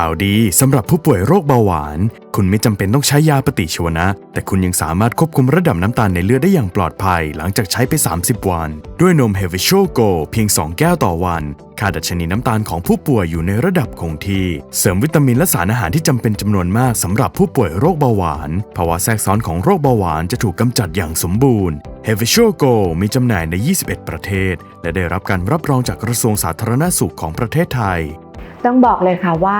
ข่าวดีสำหรับผู้ป่วยโรคเบาหวาน คุณไม่จำเป็นต้องใช้ยาปฏิชีวนะ แต่คุณยังสามารถควบคุมระดับน้ำตาลในเลือดได้อย่างปลอดภัย หลังจากใช้ไป 30 วัน ด้วยนม h e v i s h o Go เพียง 2 แก้วต่อวัน ค่าดัชนีน้ำตาลของผู้ป่วยอยู่ในระดับคงที่ เสริมวิตามินและสารอาหารที่จำเป็นจำนวนมากสำหรับผู้ป่วยโรคเบาหวาน ภาวะแทรกซ้อนของโรคเบาหวานจะถูกกำจัดอย่างสมบูรณ์ h e v i s h o Go มีจำหน่ายใน 21 ประเทศ และได้รับการรับรองจากกระทรวงสาธารณสุขของประเทศไทย ต้องบอกเลยค่ะว่า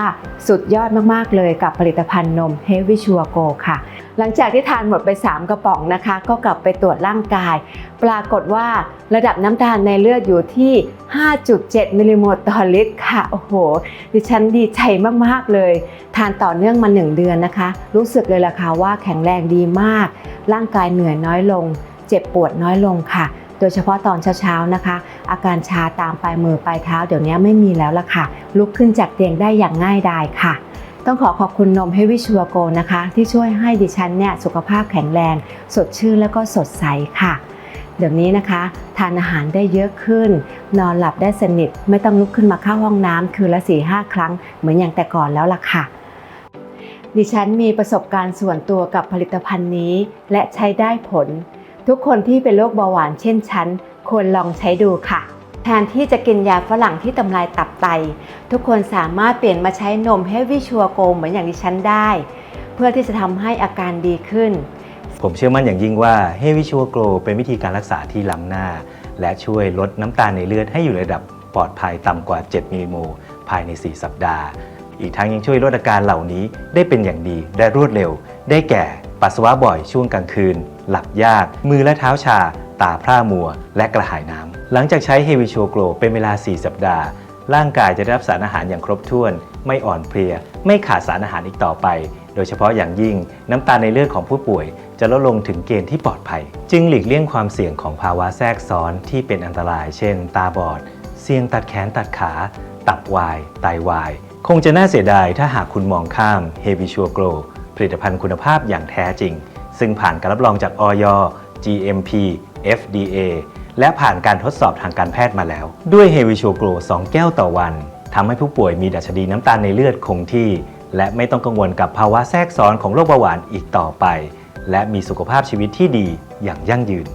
สุดยอดมากๆเลยกับผลิตภัณฑ์นม Heavy s u r Go ค่ะ หลังจากที่ทานหมดไป 3 กระป๋องนะคะ ก็กลับไปตรวจร่างกาย ปรากฏว่าระดับน้ำตาลในเลือดอยู่ที่ 5.7 มิลลิโมลต่อลิตรค่ะ โอ้โห ดิฉันดีใจมากๆเลย ทานต่อเนื่องมา 1 เดือนนะคะ รู้สึกเลยล่ะค่ะว่าแข็งแรงดีมาก ร่างกายเหนื่อยน้อยลง เจ็บปวดน้อยลงค่ะ โดยเฉพาะตอนเช้าๆนะคะ อาการชาตามปลายมือปลายเท้าเดี๋ยวนี้ไม่มีแล้วล่ะค่ะ ลุกขึ้นจากเตียงได้อย่างง่ายดายค่ะ ต้องขอขอบคุณนม Heavy s u r Go นะคะ ที่ช่วยให้ดิฉันเนี่ยสุขภาพแข็งแรง สดชื่นแล้วก็สดใสค่ะ เดี๋ยวนี้นะคะ ทานอาหารได้เยอะขึ้น นอนหลับได้สนิท ไม่ต้องลุกขึ้นมาเข้าห้องน้ำคืนละ4ีหครั้ง เหมือนอย่างแต่ก่อนแล้วล่ะค่ะดิฉันมีประสบการณ์ส่วนตัวกับผลิตภัณฑ์นี้ และใช้ได้ผล ทุกคนที่เป็นโรคเบาหวานเช่นฉันควรลองใช้ดูค่ะ แทนที่จะกินยาฝรั่งที่ทำลายตับไต ทุกคนสามารถเปลี่ยนมาใช้นม Heavy s u r Go เหมือนอย่างดิฉันได้ เพื่อที่จะทำให้อาการดีขึ้น ผมเชื่อมั่นอย่างยิ่งว่า h e v i s u r Glow เป็นวิธีการรักษาที่ล้ำหน้า และช่วยลดน้ำตาลในเลือดให้อยู่ในระดับปลอดภัยต่ำกว่า 7 มิลลิโมลภายใน 4 สัปดาห์ อีกทั้งยังช่วยลดอาการเหล่านี้ได้เป็นอย่างดีและรวดเร็ว ได้แก่ ปัสสาวะบ่อยช่วงกลางคืน หลับยาก มือและเท้าชา ตาพร่ามัว และกระหายน้ำ หลังจากใช้ h e v i s u r Glow เป็นเวลา 4 สัปดาห์ ร่างกายจะได้รับสารอาหารอย่างครบถ้วน ไม่อ่อนเพลีย ไม่ขาดสารอาหารอีกต่อไป โดยเฉพาะอย่างยิ่งน้ำตาลในเลือดของผู้ป่วย จะลดลงถึงเกณฑ์ที่ปลอดภัย จึงหลีกเลี่ยงความเสี่ยงของภาวะแทรกซ้อนที่เป็นอันตราย เช่น ตาบอด เสี่ยงตัดแขนตัดขา ตับวาย ไตวาย คงจะน่าเสียดายถ้าหากคุณมองข้าม h e v i s u r Glow ผลิตภัณฑ์คุณภาพอย่างแท้จริง ซึ่งผ่านการรับรองจากอย GMP FDA และผ่านการทดสอบทางการแพทย์มาแล้ว ด้วยเฮวิโชโกร2 แก้วต่อวันทำให้ผู้ป่วยมีดัชนีน้ำตาลในเลือดคงที่ และไม่ต้องกังวลกับภาวะแทรกซ้อนของโรคเบาหวานอีกต่อไป และมีสุขภาพชีวิตที่ดีอย่างยั่งยืน